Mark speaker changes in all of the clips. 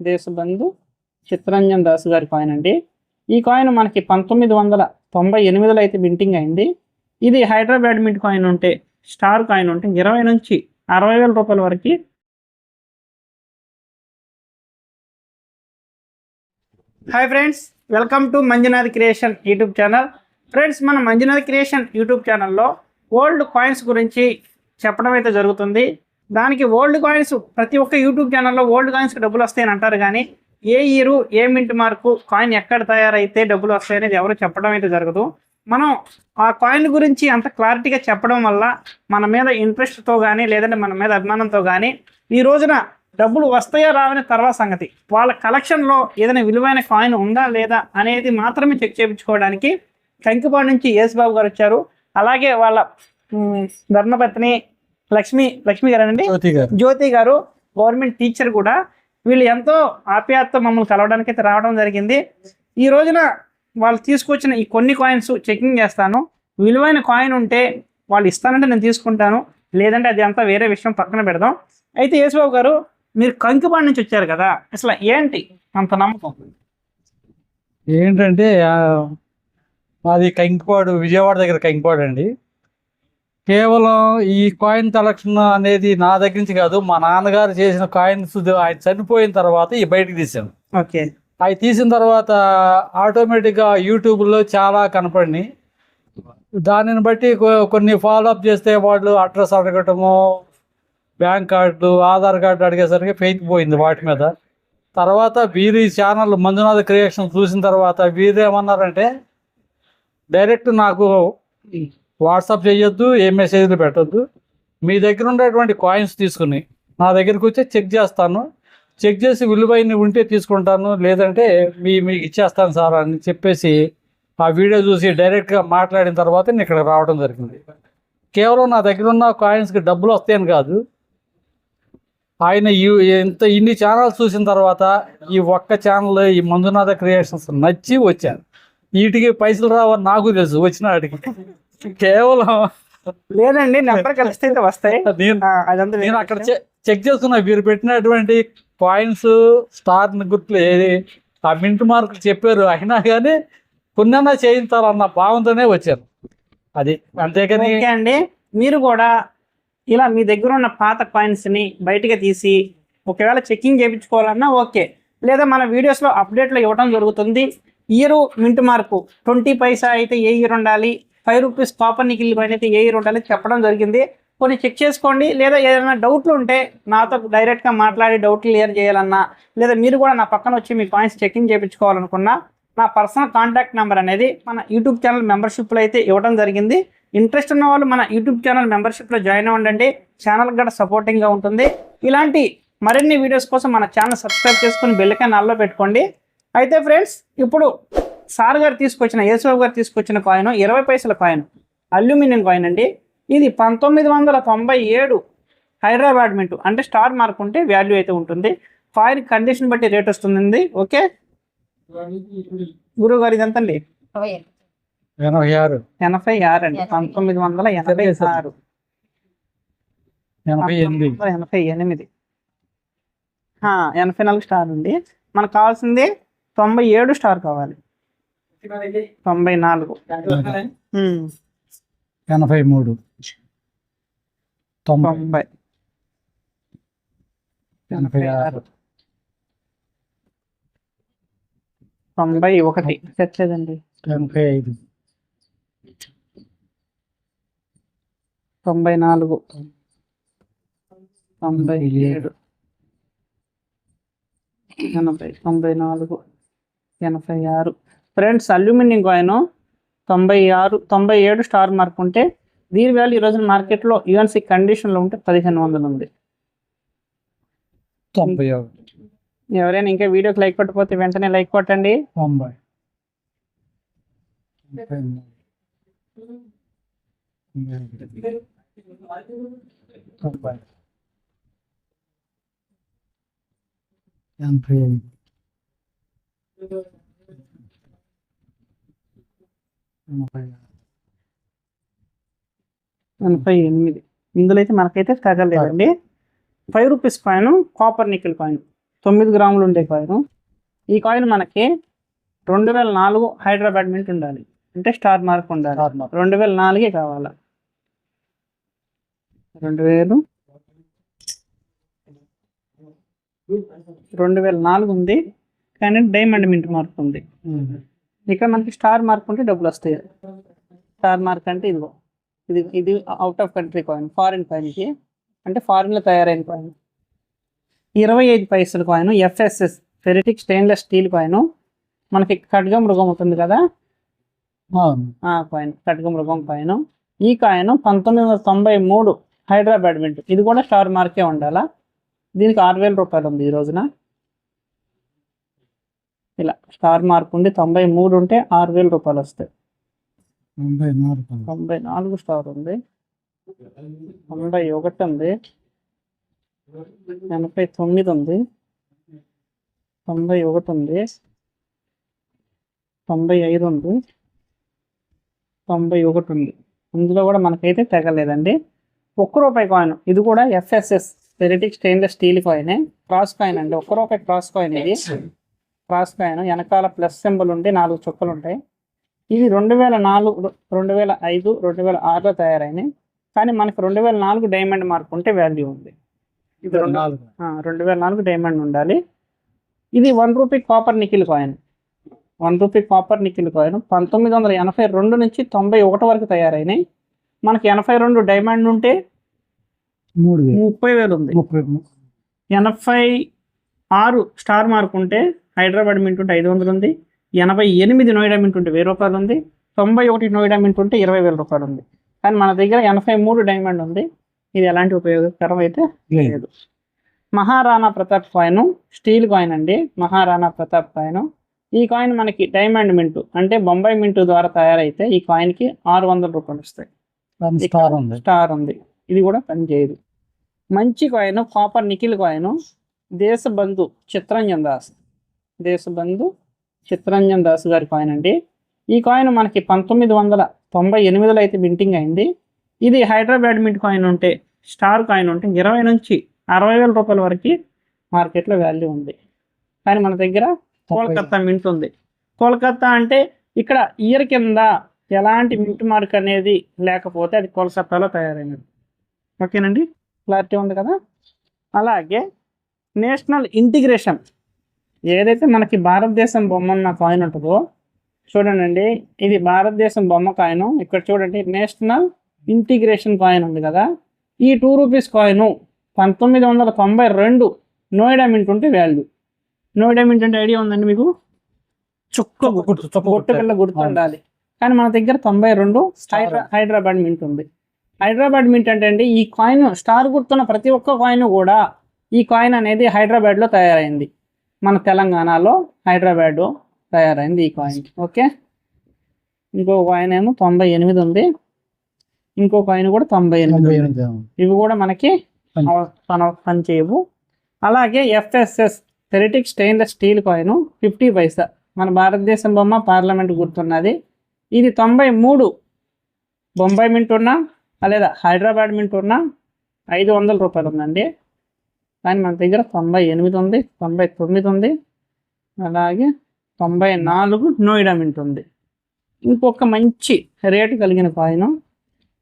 Speaker 1: దేశబంధు చిత్తరంజన్ దాస్ గారి కాయిన్ అండి. ఈ కాయిన్ మనకి పంతొమ్మిది వందల తొంభై ఎనిమిదిలో అయితే మింటింగ్ అయింది. ఇది హైదరాబాద్ మింట్ కాయిన్ ఉంటే స్టార్ కాయిన్ ఉంటే ఇరవై నుంచి అరవై వేల రూపాయల వరకు hi friends welcome to Manjunath creation YouTube channel friends మన మంజునాథ్ క్రియేషన్ యూట్యూబ్ ఛానల్లో ఓల్డ్ కాయిన్స్ గురించి చెప్పడం అయితే జరుగుతుంది. దానికి ఓల్డ్ కాయిన్స్ ప్రతి ఒక్క యూట్యూబ్ ఛానల్లో ఓల్డ్ కాయిన్స్కి డబ్బులు వస్తాయని అంటారు కానీ ఏ ఇయరు ఏ మింట్ మార్కు కాయిన్ ఎక్కడ తయారైతే డబ్బులు వస్తాయనేది ఎవరు చెప్పడం అయితే జరగదు. మనం ఆ కాయిన్ గురించి అంత క్లారిటీగా చెప్పడం వల్ల మన మీద ఇంట్రెస్ట్తో కానీ లేదంటే మన మీద అభిమానంతో కానీ ఈ రోజున డబ్బులు వస్తాయో రావని తర్వాత సంగతి. వాళ్ళ కలెక్షన్లో ఏదైనా విలువైన కాయిన్ ఉందా లేదా అనేది మాత్రమే చెక్ చేయించుకోవడానికి కంకిపాడు నుంచి యేసుబాబు గారు వచ్చారు. అలాగే వాళ్ళ ధర్మపత్ని లక్ష్మి లక్ష్మి గారు. అండి
Speaker 2: జ్యోతి గారు
Speaker 1: గవర్నమెంట్ టీచర్ కూడా వీళ్ళు ఎంతో ఆప్యాయతతో మమ్మల్ని కలవడానికి అయితే రావడం జరిగింది. ఈ రోజున వాళ్ళు తీసుకొచ్చిన ఈ కొన్ని కాయిన్స్ చెకింగ్ చేస్తాను. విలువైన కాయిన్ ఉంటే వాళ్ళు ఇస్తానంటే నేను తీసుకుంటాను. లేదంటే అది అంతా వేరే విషయం పక్కన పెడదాం. అయితే యేసుబాబు గారు మీరు కంకిపాడు నుంచి వచ్చారు కదా అసలు ఏంటి అంత నమ్మకం?
Speaker 2: ఏంటంటే మాది కంకిపాడు విజయవాడ దగ్గర కంకిపాడు అండి కేవలం ఈ కాయిన్ కలెక్షన్ అనేది నా దగ్గర నుంచి కాదు మా నాన్నగారు చేసిన కాయిన్స్ ఆయన చనిపోయిన తర్వాత ఈ బయటకు తీసాను
Speaker 1: ఓకే.
Speaker 2: అవి తీసిన తర్వాత ఆటోమేటిక్గా యూట్యూబ్లో చాలా కనపడినాయి. దానిని బట్టి కొన్ని ఫాలో అప్ చేస్తే వాళ్ళు అడ్రస్ అడగటము బ్యాంక్ కార్డు ఆధార్ కార్డు అడిగేసరికి ఫెయిత్ పోయింది వాటి మీద. తర్వాత వీరి ఛానల్ మంజునాథ్ క్రియేషన్ చూసిన తర్వాత వీరు ఏమన్నారంటే డైరెక్ట్ నాకు వాట్సాప్ చేయొద్దు ఏ మెసేజ్లు పెట్టొద్దు. మీ దగ్గర ఉండేటువంటి కాయిన్స్ తీసుకుని నా దగ్గరకు వచ్చి చెక్ చేస్తాను. చెక్ చేసి విలువైన ఉంటే తీసుకుంటాను. లేదంటే మీ మీకు ఇచ్చేస్తాను సార్ అని చెప్పేసి ఆ వీడియో చూసి డైరెక్ట్గా మాట్లాడిన తర్వాత నేను ఇక్కడ రావడం జరిగింది. కేవలం నా దగ్గర ఉన్న కాయిన్స్కి డబ్బులు వస్తాయని కాదు. ఆయన ఈ- ఇంత ఇన్ని ఛానల్స్ చూసిన తర్వాత ఈ ఒక్క ఛానల్ ఈ మంజునాథ క్రియేషన్స్ నచ్చి వచ్చాను. వీటికి పైసలు రావని నాకు తెలుసు వచ్చిన వాటికి కేవలం
Speaker 1: లేదండి నెంబర్ కలిస్తే అయితే వస్తాయి.
Speaker 2: నేను అక్కడ చెక్ చేసుకున్నా వీరు పెట్టినటువంటి కాయిన్స్ స్టార్ గుర్తులు ఏది ఆ మింట్ మార్క్ చెప్పారు అయినా కానీ కొన్నన్నా చేయించాలన్న భావంతోనే వచ్చాను. అది అంతేగాని
Speaker 1: ఓకే అండి. మీరు కూడా ఇలా మీ దగ్గర ఉన్న పాత కాయిన్స్ని బయటకి తీసి ఒకవేళ చెకింగ్ చేయించుకోవాలన్నా ఓకే. లేదా మన వీడియోస్లో అప్డేట్లు ఇవ్వడం జరుగుతుంది. Year mint mark twenty paisa అయితే ఏ ఇయర్ ఉండాలి? ఫైవ్ రూపీస్ కాపర్ నికిల్ పైన అయితే ఏ రూట్ ఉండాలి చెప్పడం జరిగింది. కొన్ని చెక్ చేసుకోండి. లేదా ఏదైనా డౌట్లు ఉంటే నాతో డైరెక్ట్గా మాట్లాడి డౌట్ క్లియర్ చేయాలన్నా లేదా మీరు కూడా నా పక్కన వచ్చి మీ కాయిన్స్ చెకింగ్ చేయించుకోవాలనుకున్నా నా పర్సనల్ కాంటాక్ట్ నెంబర్ అనేది మన యూట్యూబ్ ఛానల్ మెంబర్షిప్లో అయితే ఇవ్వడం జరిగింది. ఇంట్రెస్ట్ ఉన్న వాళ్ళు మన యూట్యూబ్ ఛానల్ మెంబర్షిప్లో జాయిన్ అవ్వండి ఛానల్ కూడా సపోర్టింగ్గా ఉంటుంది. ఇలాంటి మరిన్ని వీడియోస్ కోసం మన ఛానల్ సబ్స్క్రైబ్ చేసుకుని బెల్లకాయ నాల్లో పెట్టుకోండి. అయితే ఫ్రెండ్స్ ఇప్పుడు సార్ గారు తీసుకొచ్చిన యేసుబాబు గారు తీసుకొచ్చిన కాయిన్ ఇరవై పైసల కాయిన్ అల్యూమినియం కాయిన్ అండి. ఇది పంతొమ్మిది వందల తొంభై ఏడు హైదరాబాద్ మింటు అంటే స్టార్ మార్క్ ఉంటే వాల్యూ అయితే ఉంటుంది. కాయిన్ కండిషన్ బట్టి రేట్ వస్తుంది ఓకే? గురువు గారు ఇదంతా అండి?
Speaker 2: ఎనభై ఆరు.
Speaker 1: ఎనభై ఆరు అండి పంతొమ్మిది వందల ఎనభై ఆరు.
Speaker 2: ఎనభై ఎనిమిది.
Speaker 1: ఎనభై ఎనిమిది. ఎనభై నాలుగు స్టార్ ఉంది మనకు కావాల్సింది తొంభై ఏడు స్టార్ కావాలి. తొంభై నాలుగు.
Speaker 2: ఎనభై మూడు. తొంభై.
Speaker 1: తొంభై.
Speaker 2: ఎనభై ఆరు.
Speaker 1: తొంభై ఒకటి. తెచ్చలేదండి
Speaker 2: ఎనభై ఐదు.
Speaker 1: తొంభై నాలుగు. తొంభై ఏడు. ఎనభై తొంభై నాలుగు ఎనభై ఆరు. ఫ్రెండ్స్ అల్యూమినియం కాయిన్ తొంభై ఆరు తొంభై ఏడు స్టార్ మార్క్ ఉంటే దీని వాల్యూ ఈ రోజున మార్కెట్లో యూఎన్సీ కండిషన్లో ఉంటే పదిహేను వందలు ఉంది.
Speaker 2: తొంభై
Speaker 1: ఎవరైనా ఇంకా వీడియోకి లైక్ కొట్టకపోతే వెంటనే లైక్ కొట్టండి.
Speaker 2: తొంభై. ఎనభై మూడు. తొంభై ఎనభై
Speaker 1: ఎనిమిది. ఇందులో అయితే మనకైతే తగలేదండి five rupees coin copper nickel coin తొమ్మిది గ్రాములు ఉండే కాయిన్ ఈ కాయిన్ మనకి రెండు వేల నాలుగు హైదరాబాద్ మింట్ ఉండాలి. అంటే స్టార్ మార్క్ ఉండాలి. రెండు వేల నాలుగే కావాలా? రెండు వేలు. రెండు వేల నాలుగు ఉంది. కానీ డైమండ్ మింట్ మార్క్ ఉంది. ఇక్కడ మనకి స్టార్ మార్క్ ఉంటే డబ్బులు వస్తాయి. స్టార్ మార్క్ అంటే ఇదిగో ఇది ఇది out of country coin foreign కాయిన్కి అంటే ఫారిన్లో తయారైన కాయిన్ ఇరవై ఐదు పైసల coin FSS ferritic stainless steel coin మనకి ఖడ్గ మృగం ఉంటుంది కదా? కాయిన్ ఖడ్గ మృగం కాయిన్ ఈ కాయిన్ పంతొమ్మిది వందల తొంభై మూడు హైదరాబాద్ మింట్ ఇది కూడా స్టార్ మార్కే ఉండాలా? దీనికి ఆరు వేల రూపాయలు ఉంది ఈ రోజున. ఇలా స్టార్ మార్క్ ఉండి తొంభై మూడు ఉంటే ఆరు వేల రూపాయలు వస్తాయి.
Speaker 2: తొంభై నాలుగు
Speaker 1: తొంభై నాలుగు స్టార్ ఉంది. తొంభై ఒకటి ఉంది. ఎనభై తొమ్మిది ఉంది. తొంభై ఒకటి ఉంది. తొంభై ఐదు ఉంది. తొంభై ఒకటి ఉంది. ఇందులో కూడా మనకైతే తెగలేదండి. ఒక్క రూపాయి కాయిన్ ఇది కూడా FSS ferritic stainless steel coin cross coin అండి. ఒక్క రూపాయి క్రాస్ కాయిన్ ఇది. క్రాస్ కాయిన్ వెనకాల ప్లస్ సింబల్ ఉండి నాలుగు చుక్కలు ఉంటాయి. ఇది రెండు వేల నాలుగు రెండు వేల ఐదు రెండు వేల ఆరులో తయారైనాయి కానీ మనకి రెండు వేల నాలుగు డైమండ్ మార్క్ ఉంటే వాల్యూ ఉంది. ఇది రెండు వేల నాలుగు డైమండ్ ఉండాలి. ఇది one rupee copper nickel coin one rupee copper nickel coin పంతొమ్మిది వందల ఎనభై రెండు నుంచి తొంభై ఒకటి వరకు తయారైనాయి మనకి ఎనభై రెండు డైమండ్ ఉంటే ముప్పై వేలు ఉంది.
Speaker 2: ముప్పై
Speaker 1: ఎనభై ఆరు స్టార్ మార్క్ ఉంటే హైదరాబాద్ మింట్ ఉంటే ఐదు వందలు ఉంది. ఎనభై ఎనిమిది నోయిడా మింట్ ఉంటే వెయ్యి రూపాయలు ఉంది. తొంభై ఒకటి నోయిడా మింట్ ఉంటే ఇరవై వేల రూపాయలు ఉంది. కానీ మన దగ్గర ఎనభై మూడు డైమండ్ ఉంది. ఇది ఎలాంటి ఉపయోగకరం అయితే
Speaker 2: లేదు.
Speaker 1: Maharana Pratap coin steel coin అండి. మహారాణా ప్రతాప్ కాయిన్. ఈ కాయిన్ మనకి డైమండ్ మింటు అంటే బొంబాయి మింటు ద్వారా తయారైతే ఈ కాయిన్కి ఆరు వందల రూపాయలు వస్తాయి.
Speaker 2: స్టార్ ఉంది.
Speaker 1: స్టార్ ఉంది. ఇది కూడా పనిచేయదు మంచి coin copper nickel coin Deshbandhu Chittaranjan Das. Deshbandhu Chittaranjan Das గారి కాయిన్ అండి. ఈ కాయిన్ మనకి పంతొమ్మిది వందల తొంభై ఎనిమిదిలో అయితే మింటింగ్ అయింది. ఇది హైదరాబాద్ మింట్ కాయిన్ ఉంటే స్టార్ కాయిన్ ఉంటే ఇరవై నుంచి అరవై వేల రూపాయల వరకు మార్కెట్లో వాల్యూ ఉంది. కానీ మన దగ్గర కోల్కత్తా మింట్ ఉంది. కోల్కత్తా అంటే ఇక్కడ ఇయర్ కింద ఎలాంటి మింట్ మార్క్ అనేది లేకపోతే అది కోల్కత్తాలో తయారైనది. ఓకేనండి? క్లారిటీ ఉంది కదా? అలాగే నేషనల్ ఇంటిగ్రేషన్ ఏదైతే మనకి భారతదేశం బొమ్మ ఉన్న కాయిన్ ఉంటుందో చూడండి ఇది భారతదేశం బొమ్మ కాయిన్. ఇక్కడ చూడండి నేషనల్ ఇంటిగ్రేషన్ కాయిన్ ఉంది కదా. ఈ టూ రూపీస్ కాయిన్ పంతొమ్మిది వందల తొంభై రెండు నోయిడా మింట్ ఉంటే వాల్యూ. నోయిడా మింట్ అంటే ఐడియా ఉందండి మీకు? చుక్క
Speaker 2: గుర్తు,
Speaker 1: గుట్టు
Speaker 2: గుర్తు.
Speaker 1: పిల్ల గుర్తు
Speaker 2: అవును.
Speaker 1: ఉండాలి. కానీ మన దగ్గర తొంభై రెండు హైదరాబాద్ మింట్ ఉంది. హైదరాబాద్ మింట్ అంటే అండి ఈ కాయిన్ స్టార్ గుర్తున్న ప్రతి ఒక్క కాయిన్ కూడా ఈ కాయిన్ అనేది హైదరాబాద్లో తయారైంది. మన తెలంగాణలో హైదరాబాద్ తయారైంది ఈ కాయిన్ ఓకే? ఇంకో కాయిన్ ఏమో తొంభై ఎనిమిది ఉంది. ఇంకో కాయిన్ కూడా తొంభై ఎనిమిది ఇవి కూడా మనకి
Speaker 2: పని-
Speaker 1: పనిచేయవు అలాగే FSS ferritic stainless steel coin fifty paisa. మన భారతదేశం బొమ్మ పార్లమెంట్ గుర్తున్నది. ఇది తొంభై మూడు. బొంబాయి మింట్ ఉన్నా లేదా హైదరాబాద్ మింట్ ఉన్నా ఐదు వందల రూపాయలు ఉందండి. కానీ మన దగ్గర తొంభై ఎనిమిది ఉంది తొంభై తొమ్మిది ఉంది అలాగే తొంభై నాలుగు నోయిడా మింట్ ఉంది. ఇంకొక మంచి రేటు కలిగిన కాయిన్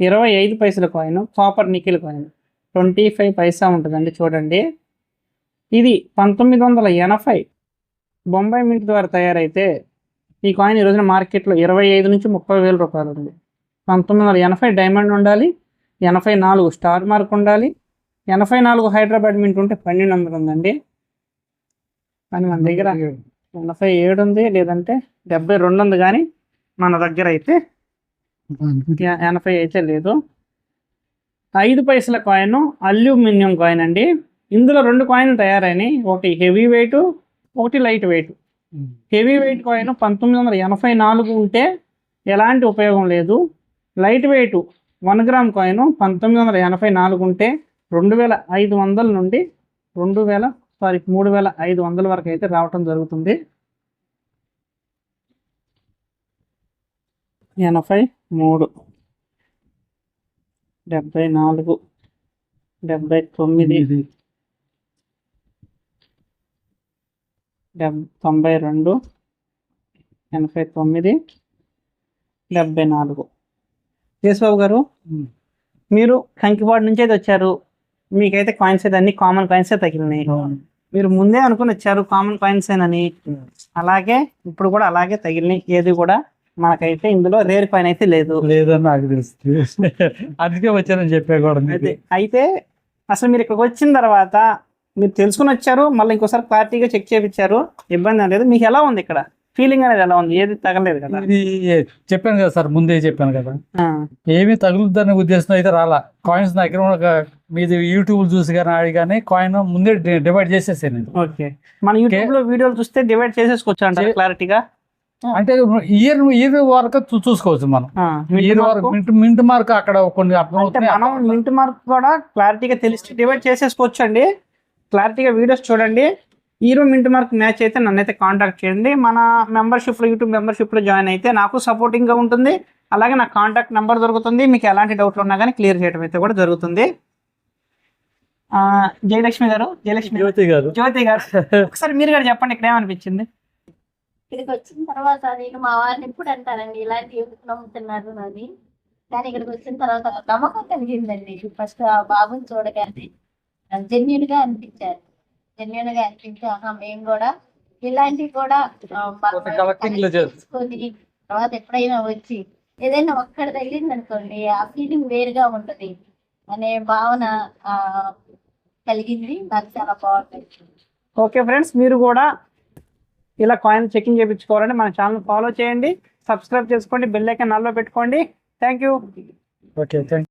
Speaker 1: ఇరవై ఐదు పైసల coin copper nickel coin. Twenty five paisa ఉంటుందండి చూడండి. ఇది పంతొమ్మిది వందల ఎనభై బొంబాయి మింట్ ద్వారా తయారైతే ఈ కాయిన్ ఈ రోజున మార్కెట్లో ఇరవై ఐదు నుంచి ముప్పై వేల రూపాయలు ఉంది. పంతొమ్మిది వందల ఎనభై డైమండ్ ఉండాలి ఎనభై నాలుగు స్టార్ మార్క్ ఉండాలి ఎనభై నాలుగు హైదరాబాద్ మింట్ ఉంటే పన్నెండు వందలు ఉందండి. కానీ మన దగ్గర ఎనభై ఏడు ఉంది లేదంటే డెబ్బై రెండు ఉంది కానీ మన దగ్గర అయితే ఎనభై అయితే లేదు. ఐదు పైసల కాయిన్ అల్యూమినియం కాయిన్ అండి. ఇందులో రెండు కాయిన్లు తయారైనాయి. ఒకటి హెవీ వెయిట్ ఒకటి light weight. Heavy weight coin పంతొమ్మిది వందల ఎనభై నాలుగు ఉంటే ఎలాంటి ఉపయోగం లేదు. Light weight one gram coin పంతొమ్మిది వందల ఎనభై నాలుగు ఉంటే రెండు వేల ఐదు వందల నుండి రెండు వేల సారీ మూడు వేల ఐదు వందల వరకు అయితే రావటం జరుగుతుంది. ఎనభై మూడు డెబ్బై నాలుగు డెబ్బై తొమ్మిది డెబ్ తొంభై రెండు ఎనభై తొమ్మిది డెబ్బై నాలుగు. యేసుబాబు గారు. మీరు కంకిపాడు నుంచి అయితే వచ్చారు. మీకైతే కాయిన్స్ అయితే అన్ని కామన్ కాయిన్స్ తగిలినాయి. మీరు ముందే అనుకుని వచ్చారు కామన్ కాయిన్స్ అని అలాగే ఇప్పుడు కూడా అలాగే తగిలినాయి. ఏది కూడా మనకైతే ఇందులో రేర్ కాయిన్ అయితే లేదు.
Speaker 2: లేదని నాకు తెలుస్తుంది అందుకే వచ్చానని చెప్పా కూడా.
Speaker 1: అయితే అయితే అసలు మీరు ఇక్కడికి వచ్చిన తర్వాత మీరు తెలుసుకుని వచ్చారు మళ్ళీ ఇంకోసారి క్లారిటీగా చెక్ చేయించారు ఇబ్బంది అనేది మీకు ఎలా ఉంది ఇక్కడ? ఫీలింగ్ అనేది ఎలా ఉంది? ఏది తగలేదు కదా?
Speaker 2: ఇది చెప్పాను కదా సార్ ముందే చెప్పాను కదా. ఏమీ తగులుద్దనే ఉద్దేశం అయితే రాలా. కాయిన్స్ నా దగ్గర మీది యూట్యూబ్ చూసి కానీ ఆడి కానీ కాయిన్ ముందే డివైడ్ చేసేసాను నేను.
Speaker 1: ఓకే. మన యూట్యూబ్లో వీడియోలు చూస్తే డివైడ్ చేసేసుకోవచ్చు అంటారు
Speaker 2: చే-
Speaker 1: క్లారిటీగా
Speaker 2: అంటే ఇయర్ ఇయర్ వరకు చూసుకోవచ్చు మనం. ఇయర్. వరకు మింట్ మింట్ మార్క్ అక్కడ కొన్ని
Speaker 1: అంటే మనం మింట్ మార్క్ కూడా క్లారిటీగా తెలిసి డివైడ్ చేసేసుకోవచ్చు అండి క్లారిటీగా వీడియోస్ చూడండి. హీరో మింట్ మార్క్ మ్యాచ్ అయితే నన్ను అయితే కాంటాక్ట్ చేయండి. మన మెంబర్షిప్లో యూట్యూబ్ మెంబర్షిప్లో జాయిన్ అయితే నాకు సపోర్టింగ్గా ఉంటుంది. అలాగే నాకు కాంటాక్ట్ నెంబర్ దొరుకుతుంది. మీకు ఎలాంటి డౌట్లు ఉన్నా కానీ క్లియర్ చేయడం అయితే కూడా జరుగుతుంది. ఆ, జయలక్ష్మి గారు జయలక్ష్మి గారు,
Speaker 2: జ్యోతి గారు.
Speaker 1: జ్యోతి గారు. ఒకసారి మీరు కూడా చెప్పండి ఇక్కడ ఏమనిపించింది?
Speaker 3: ఇక్కడికి వచ్చిన తర్వాత నేను మా వారిని ఎప్పుడు అంటానండి ఇలాంటి నమ్ముతున్నారు అని కానీ ఇక్కడికి వచ్చిన తర్వాత నమ్మకం కలిగిందండి. ఫస్ట్ ఆ బాబుని చూడగానే జెన్యున్గా అనిపించారు జెన్యున్గా అనిపించి ఆహా మేము కూడా ఇలాంటివి కూడా. తీసుకొని తర్వాత ఎప్పుడైనా వచ్చి ఏదైనా ఒక్కడ తగిలింది అనుకోండి ఆ ఫీలింగ్ వేరుగా ఉంటది అనే భావన ఆ కలిగింది. నాకు చాలా బాగుంటుంది
Speaker 1: ఓకే ఫ్రెండ్స్ మీరు కూడా ఇలా కాయిన్ చెకింగ్ చేయించుకోవాలంటే మన ఛానల్ ఫాలో చేయండి సబ్స్క్రైబ్ చేసుకోండి బెల్ ఐకాన్ నల్లో పెట్టుకోండి. Thank you.
Speaker 2: Okay thank